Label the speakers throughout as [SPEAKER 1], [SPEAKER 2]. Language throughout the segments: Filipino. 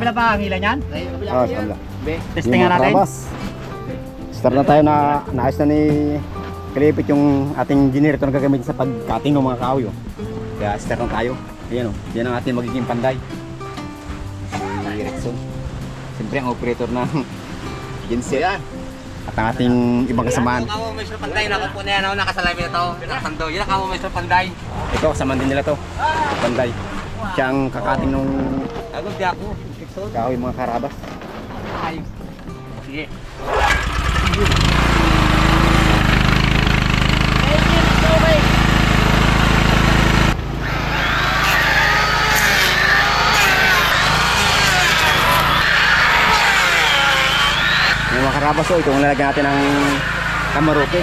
[SPEAKER 1] kabila ba ang hila niyan?
[SPEAKER 2] Ah, sabla.
[SPEAKER 1] Testing
[SPEAKER 2] Yung
[SPEAKER 1] natin.
[SPEAKER 2] karabas. Start na tayo na naayos na ni Kalipit yung ating generator na gagamitin sa pag-cutting ng mga kahoy. Oh. Kaya start na tayo. Ayan o, yan ang ating magiging panday. Si Rexon. Siyempre ang operator ng Ginse. At ang ating ibang kasamaan.
[SPEAKER 3] Kamo may sa panday na po na yan ako nakasalamin na to. Nakasando. Yan may sa panday.
[SPEAKER 2] Ito, kasamaan din nila to. Panday. Siya ang kakating ng
[SPEAKER 3] Agad di ako.
[SPEAKER 2] Kahoy mga karabas.
[SPEAKER 3] Ay. Sige.
[SPEAKER 2] Yung mga karabas o, ito ang lalagyan natin ng kamaroke.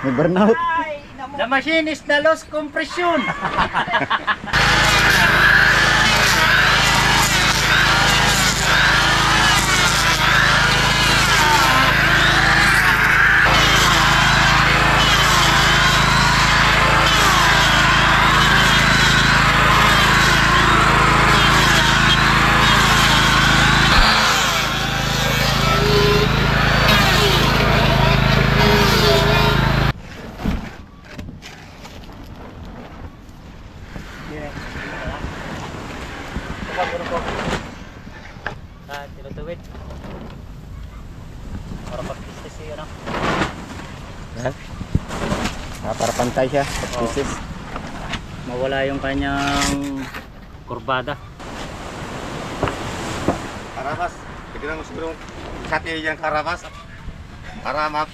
[SPEAKER 2] May burnout.
[SPEAKER 1] Machine is the lost compression. Ah, tinutuwid. Para pag-test siya ano.
[SPEAKER 2] Ah, siya. Pieces.
[SPEAKER 1] Mawala yung kanyang kurbada.
[SPEAKER 3] Karabas. Tignan mo siguro kati yung karabas. Para map.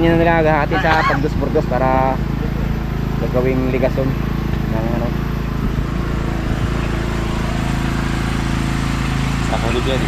[SPEAKER 2] Yan o, kakatingin na nila agahati sa pagdus-burdos para gagawing ligason ng ano.
[SPEAKER 3] Sa hulog yan.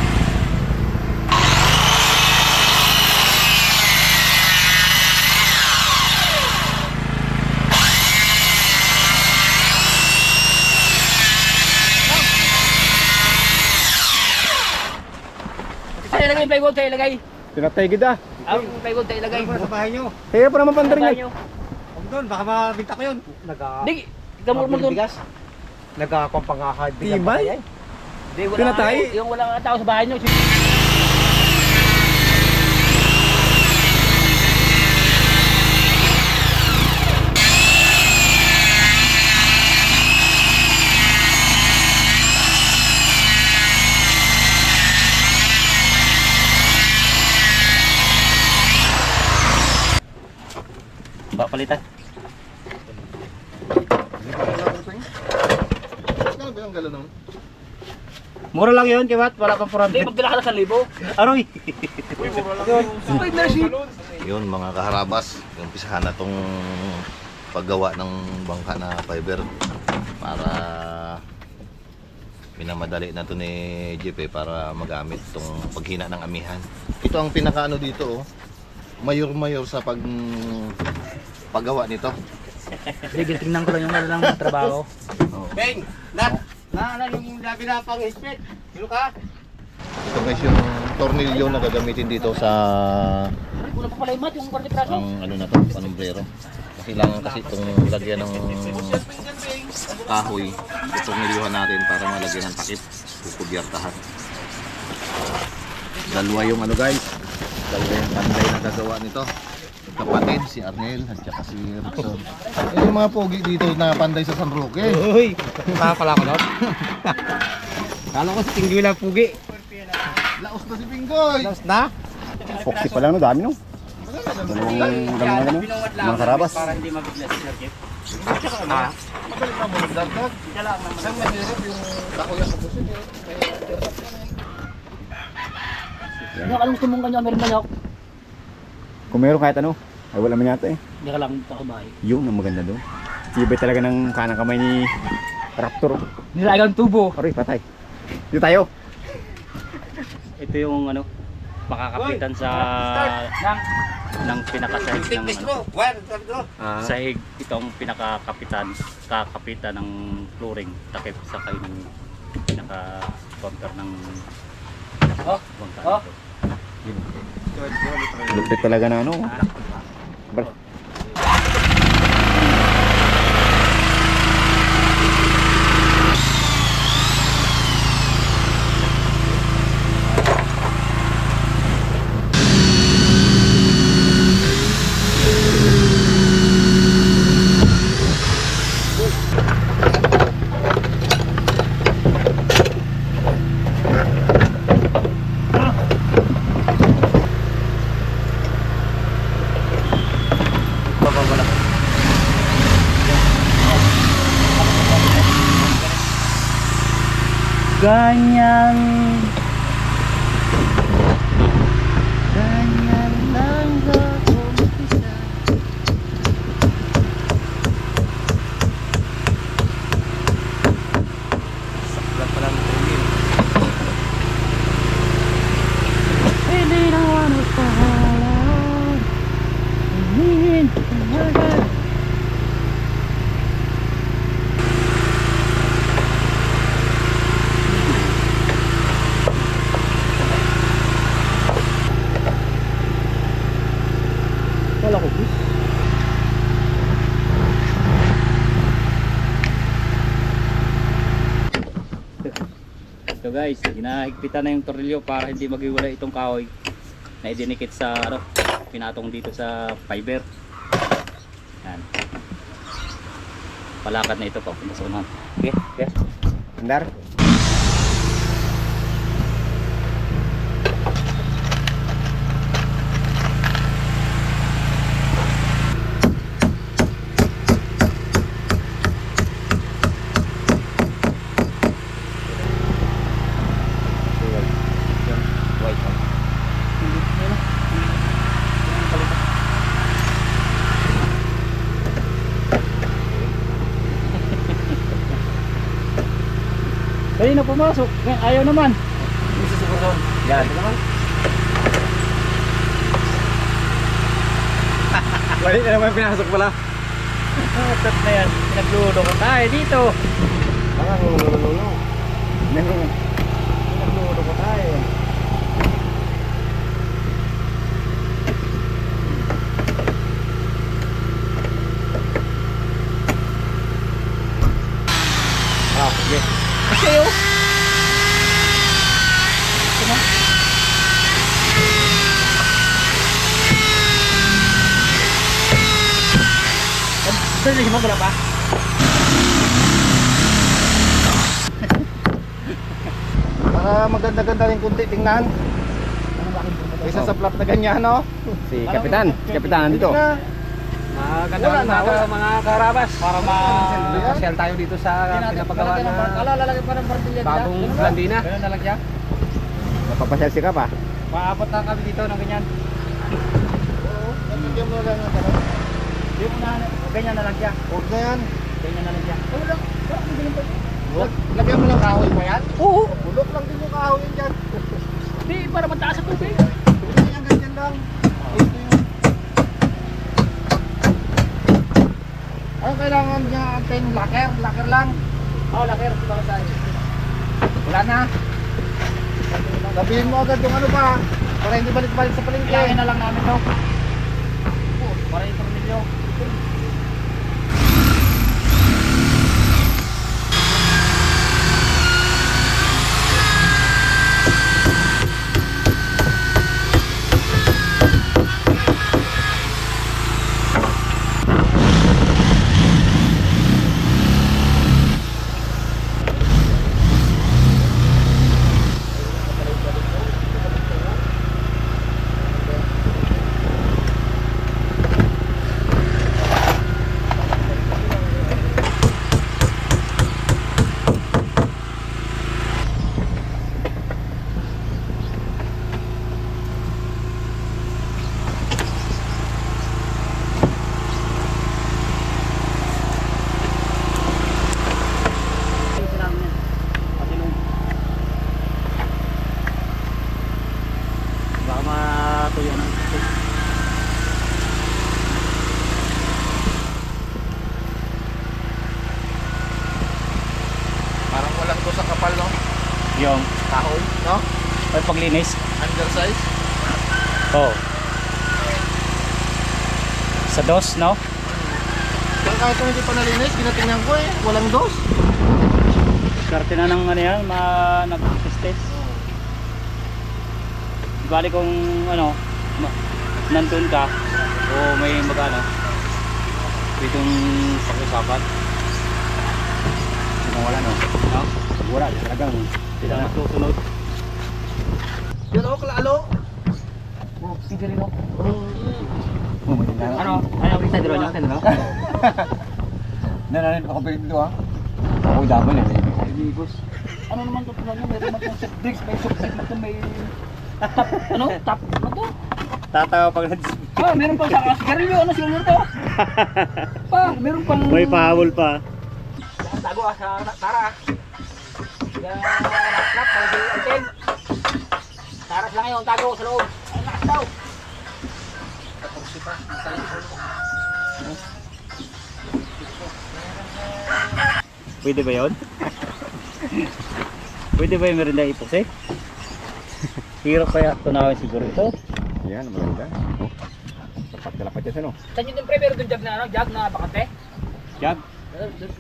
[SPEAKER 4] Tayo ilagay, plywood tayo ilagay.
[SPEAKER 2] Pinatay kita.
[SPEAKER 4] Ang plywood tayo ilagay.
[SPEAKER 3] Sa bahay nyo.
[SPEAKER 2] Kaya pa naman pandar
[SPEAKER 4] Tayo
[SPEAKER 2] niya.
[SPEAKER 4] nyo.
[SPEAKER 3] Huwag doon. Baka mabinta ko yun.
[SPEAKER 4] Di, gamur mo doon.
[SPEAKER 3] Nagkakong pangahad.
[SPEAKER 2] Tibay? Pinatay?
[SPEAKER 4] Yung wala nga tao sa bahay nyo.
[SPEAKER 1] Mura lang yun, kiwat. Wala pang
[SPEAKER 4] Di,
[SPEAKER 1] 400.
[SPEAKER 4] magdala ka na sa libo.
[SPEAKER 1] Aroy.
[SPEAKER 5] Yun mga kaharabas, umpisahan na tong paggawa ng bangka na fiber para minamadali na to ni Jeep eh, para magamit tong paghina ng amihan. Ito ang pinakaano dito oh. Mayor-mayor sa pag paggawa nito.
[SPEAKER 4] Sige, tingnan ko lang yung ano ng trabaho.
[SPEAKER 3] Beng! Nat! Na, ano yung labi na pang split? Sino ka?
[SPEAKER 5] Ito guys yung tornilyo na gagamitin dito sa
[SPEAKER 4] Kulang pa pala yung mat, yung 40 praso.
[SPEAKER 5] ang ano na to, panumbrero. Kasi lang kasi itong lagyan ng kahoy, itornilyuhan natin para malagyan ng takip, kukubyartahan. Dalawa yung ano guys, dalawa yung panday na gagawa nito. Kapatid, si Arnel at saka si Rickson. Eh, yung mga pogi dito na panday sa San Roque.
[SPEAKER 1] Uy. Nakakala ko doon. Kala ko si Tinggila Pugi.
[SPEAKER 5] Laos na si Pinggoy!
[SPEAKER 1] Tapos na?
[SPEAKER 2] Foxy pa lang no, dami no. Dalawang dalawang ano, mga karabas.
[SPEAKER 1] Para hindi mabigla si Sir Jeff.
[SPEAKER 4] Yung anong gusto mong kanya, meron manok.
[SPEAKER 2] Kung meron kahit ano, ay wala man yata eh.
[SPEAKER 4] Hindi ka lang sa bahay.
[SPEAKER 2] Yun ang maganda doon. Tibay talaga ng kanang kamay ni Raptor.
[SPEAKER 4] Nilagang tubo.
[SPEAKER 2] Aray, patay. Dito tayo.
[SPEAKER 1] Ito yung ano, makakapitan sa ng pinakasahig ng ano.
[SPEAKER 2] Ah,
[SPEAKER 1] sahig itong pinakakapitan kakapitan ng flooring takip sa kayo ng pinaka counter ng oh, oh.
[SPEAKER 2] Lupit talaga na ano. Bar-
[SPEAKER 1] Ganyan lang mag-umpisa
[SPEAKER 4] Saklat pa lang tingin.
[SPEAKER 1] Hindi naman magpahalan Humihin Tumagal
[SPEAKER 4] Wala ko bus.
[SPEAKER 1] So guys, ginahigpitan na yung tornilyo para hindi maghiwalay itong kahoy na idinikit sa ano, pinatong dito sa fiber. Yan. Palakad na ito papunta sa unahan. Okay, okay.
[SPEAKER 2] Andar.
[SPEAKER 1] Kanina pumasok, ngayon ayaw naman.
[SPEAKER 2] Yan.
[SPEAKER 4] Wala na naman pinasok pala.
[SPEAKER 1] Tat na yan, pinagludo ko tayo dito. Pinagludo ko tayo.
[SPEAKER 2] Ah, sige.
[SPEAKER 1] Kasi oh. Dali mo ba?
[SPEAKER 5] Para maganda-ganda rin kunti tingnan. Isa sa flat na ganyan, no?
[SPEAKER 2] Si Kapitan. Si Kapitan nandito.
[SPEAKER 4] Maganda
[SPEAKER 5] Wala na,
[SPEAKER 4] mga,
[SPEAKER 5] wala.
[SPEAKER 4] mga karabas.
[SPEAKER 1] Para ma...
[SPEAKER 4] Pasyal tayo dito sa pinapagawa na
[SPEAKER 1] lalagay pa ng partilya
[SPEAKER 4] bagong landina.
[SPEAKER 1] Ganun na lang siya.
[SPEAKER 2] Napapasyal si Kap ah.
[SPEAKER 1] Maabot na kami dito ng ganyan.
[SPEAKER 5] Lagyan mo lang ng ano.
[SPEAKER 1] Di mo na, ganyan na lang siya.
[SPEAKER 5] Huwag na yan.
[SPEAKER 1] Ganyan na lang siya.
[SPEAKER 5] Huwag- Lagyan mo lang kahoy pa yan.
[SPEAKER 1] Oo.
[SPEAKER 5] Bulok lang din yung kahoy yan dyan.
[SPEAKER 1] Di, para mataas ang tubig.
[SPEAKER 5] Hindi yan ganyan lang. Ito yung... Ano kailangan niya antayin? Locker? Locker lang?
[SPEAKER 1] Oo, oh, lakir. Para tayo.
[SPEAKER 5] Wala na. Sabihin mo agad yung ano pa. Para hindi balik-balik sa palengke.
[SPEAKER 1] Kailangan na lang namin to. Para yung tornilyo.
[SPEAKER 4] Hirap paglinis.
[SPEAKER 5] Undersize?
[SPEAKER 4] Oh. Sa dos, no?
[SPEAKER 5] Kaya kahit kung hindi pa nalinis, ginatingnan ko eh. Walang dos.
[SPEAKER 4] Karte na ng ano yan, mga nag-test. Bali kung ano, nandun ka, o may magano, pwedeng pag-usapan.
[SPEAKER 2] Kung wala no.
[SPEAKER 4] No?
[SPEAKER 2] Wala, talagang
[SPEAKER 4] Sila na susunod.
[SPEAKER 5] Yan o, kalalo.
[SPEAKER 4] Oh, sige rin ako.
[SPEAKER 2] Oh.
[SPEAKER 4] Ano? Ano kita dito niya? Ano?
[SPEAKER 2] Nananin ako pinito dito ha. Ako dapat eh.
[SPEAKER 4] Bigos. Ano naman to pala Meron man tong soft drinks, may soft drinks na may tap, ano? Tap, ano to?
[SPEAKER 1] Tatawa pag
[SPEAKER 4] Ah, meron pang saka sigarilyo, ano sigarilyo to? Pa, meron pang...
[SPEAKER 1] May pahabol pa.
[SPEAKER 4] Tago ah, sa tara. Snap, para si Alten. Taras lang ngayon, tago sa loob. Ay, nakas daw.
[SPEAKER 1] Pwede ba yun? Pwede ba yung merinda iposi? Hirap kaya tunawin siguro ito.
[SPEAKER 2] Yan, maganda. Dapat-dapat yan ano.
[SPEAKER 4] Saan yun din pre, meron dun jag na ano, jag na bakante?
[SPEAKER 1] Jag?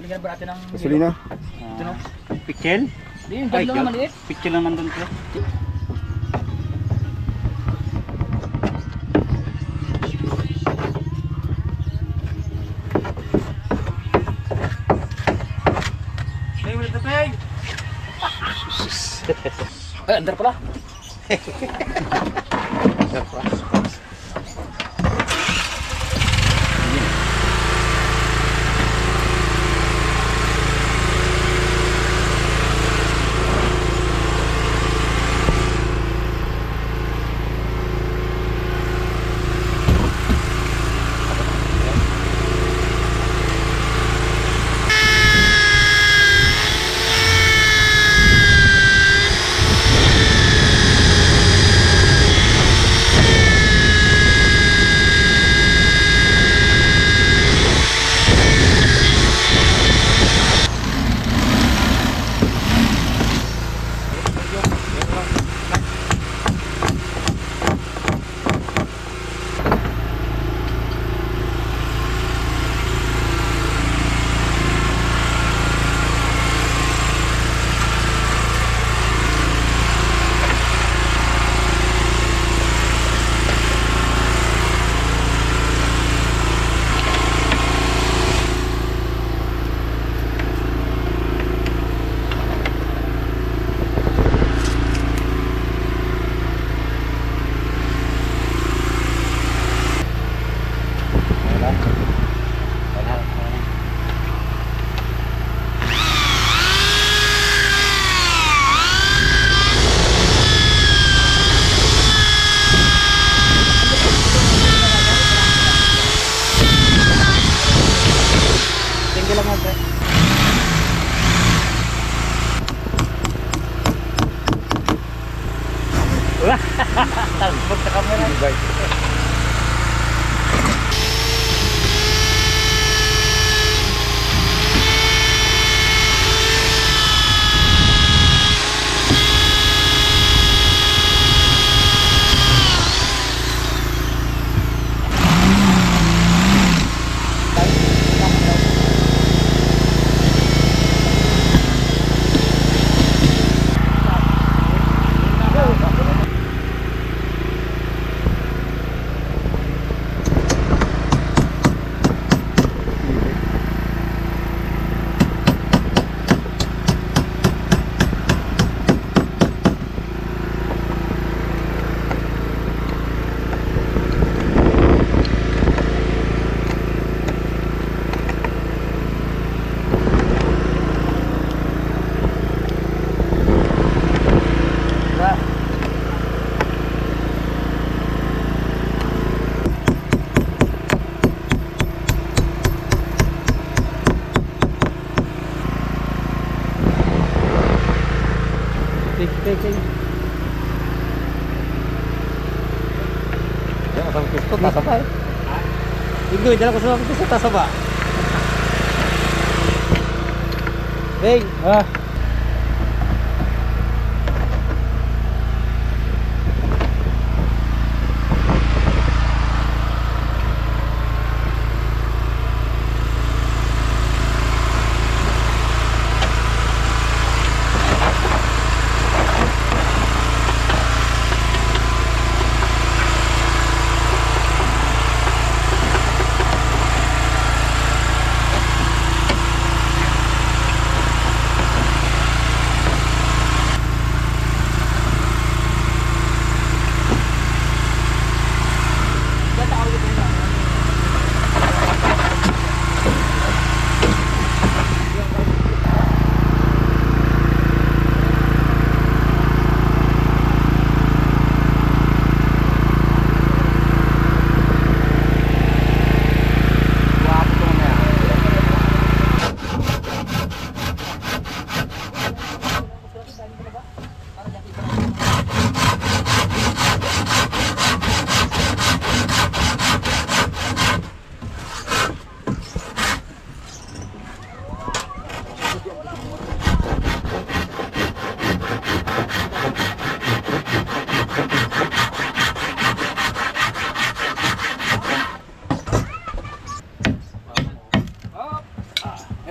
[SPEAKER 4] Lagyan ba natin ng...
[SPEAKER 2] Gasolina.
[SPEAKER 4] Ito no?
[SPEAKER 1] Pichel?
[SPEAKER 4] Hindi, yung lang na maliit.
[SPEAKER 1] Pichel lang nandun ko.
[SPEAKER 4] Ay, andar pala. Tinggal
[SPEAKER 1] dala ko sa gusto, tasaba. Hey, ah.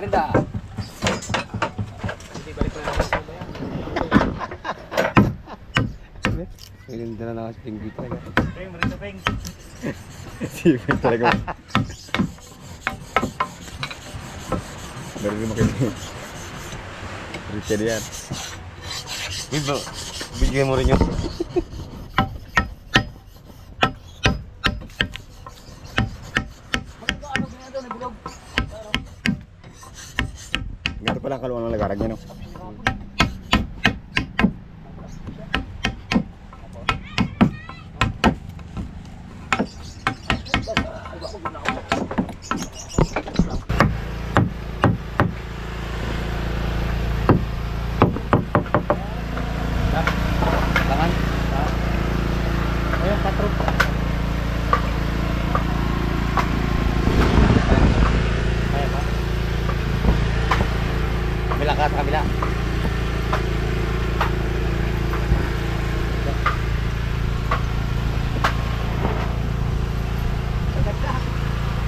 [SPEAKER 4] Ganda. Ganda na nakaspring dito.
[SPEAKER 2] Sipin talaga. Meron rin makinig. Richard yan.
[SPEAKER 3] Ibo, bigyan mo rin yung...
[SPEAKER 2] Ganito pala ang kaluan ng lagarag niya, no?
[SPEAKER 4] Tangan.
[SPEAKER 1] Ayun, patro. Kaya ba?
[SPEAKER 4] Kabila ka sa kabila.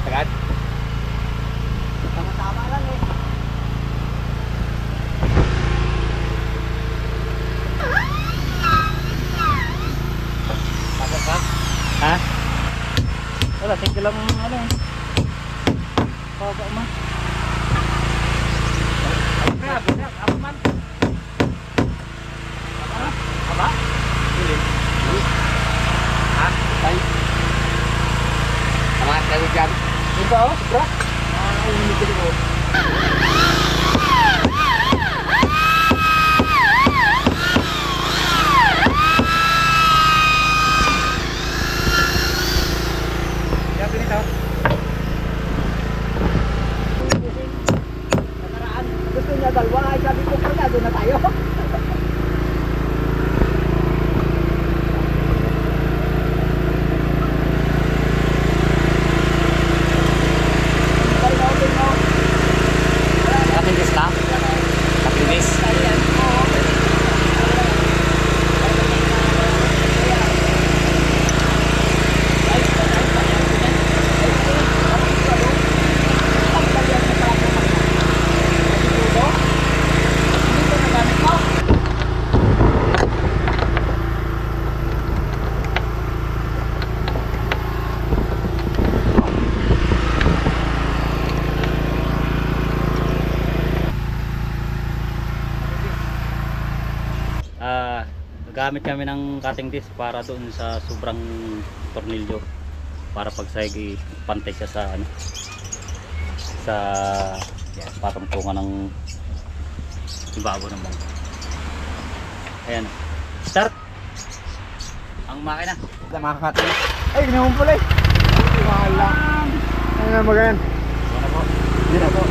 [SPEAKER 4] Tagad.
[SPEAKER 1] Ha? Wala, tingko lang ano eh. Baba man.
[SPEAKER 4] Kayo dyan.
[SPEAKER 1] Oh, bro.
[SPEAKER 6] Gusto niya dalawa, ay sabi ko doon na tayo.
[SPEAKER 4] Kapilis lang. Kapilis.
[SPEAKER 1] Ah, gamit kami ng cutting disc para doon sa sobrang tornilyo para pag sahig pantay siya sa ano sa patungtungan ng ibabaw ng bangka. Ayan. Start! Ang makina.
[SPEAKER 2] Sa mga kakatin. Ay, ginawa mo pala eh. Wala. Ano nga magayan?
[SPEAKER 1] Wala po.
[SPEAKER 2] Hindi na po.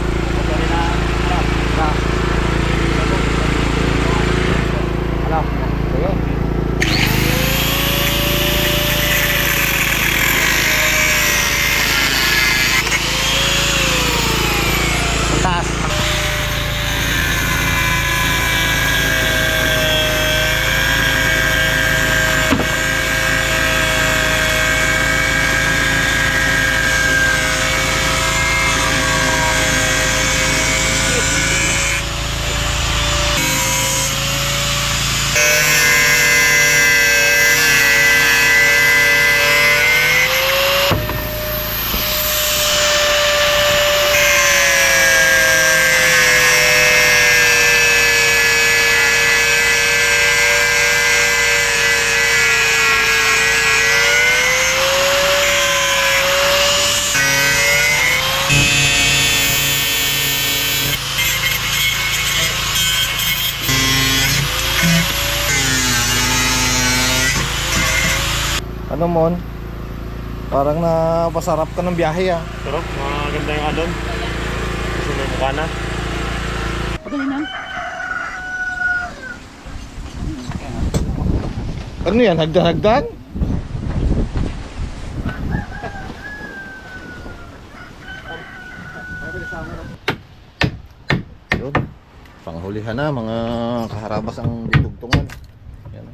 [SPEAKER 1] Sorry na. ano,
[SPEAKER 2] Hello. Sige.
[SPEAKER 4] Taas.
[SPEAKER 5] Ano mon? Parang napasarap ka ng biyahe ah.
[SPEAKER 3] Sarap, maganda yung alon. Gusto mo mukha na.
[SPEAKER 5] Ano yan? Hagdan-hagdan? Yun. Panghulihan na mga kaharabas ang ditugtungan. Yan.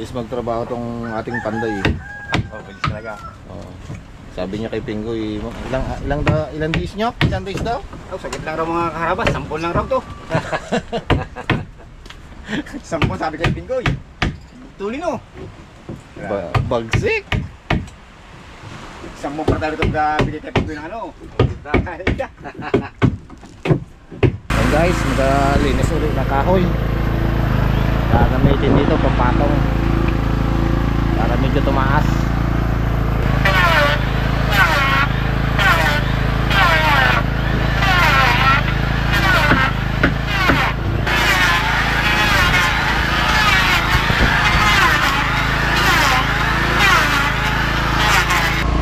[SPEAKER 5] Mabilis magtrabaho tong ating panday. eh.
[SPEAKER 3] Oh, bilis talaga.
[SPEAKER 5] Oo. Sabi niya kay Pingoy, ilang ilang da, ilang days nyo? Ilang days daw?
[SPEAKER 2] Oh, saglit lang raw mga karabas, sampol lang raw to. sampol sabi kay Pingoy. Tuli no.
[SPEAKER 5] Ba- bagsik.
[SPEAKER 2] Isang mo pa tayo itong bigay kay Pingoy ng ano.
[SPEAKER 5] Ayan guys, magalinis ulit na kahoy. Gagamitin dito pampatong. Medyo tumaas.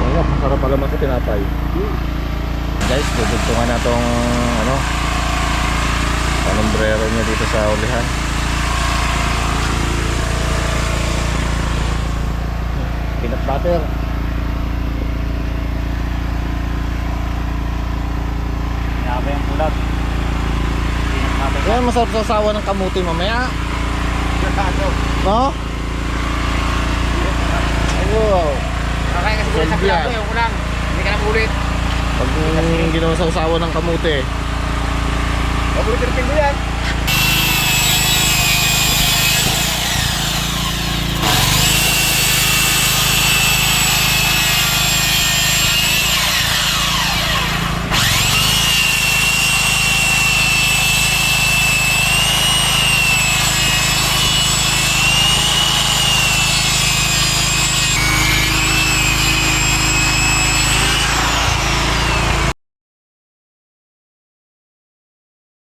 [SPEAKER 5] Oo, masarap pala mas tinapay. Guys, dudugtungan na tong ano, Panombrero niya dito sa ulihan. Peanut butter.
[SPEAKER 1] Yaba yung natin.
[SPEAKER 5] Yan, masarap sa sawa ng kamuti mamaya. No? Wow.
[SPEAKER 2] Kakain kasi
[SPEAKER 5] Selfie
[SPEAKER 2] sa
[SPEAKER 5] yan.
[SPEAKER 2] plato yung ulang. Hindi ka na ulit.
[SPEAKER 5] Pag ginawa sa usawa ng kamuti.
[SPEAKER 2] Paborito ng Pingoy yan.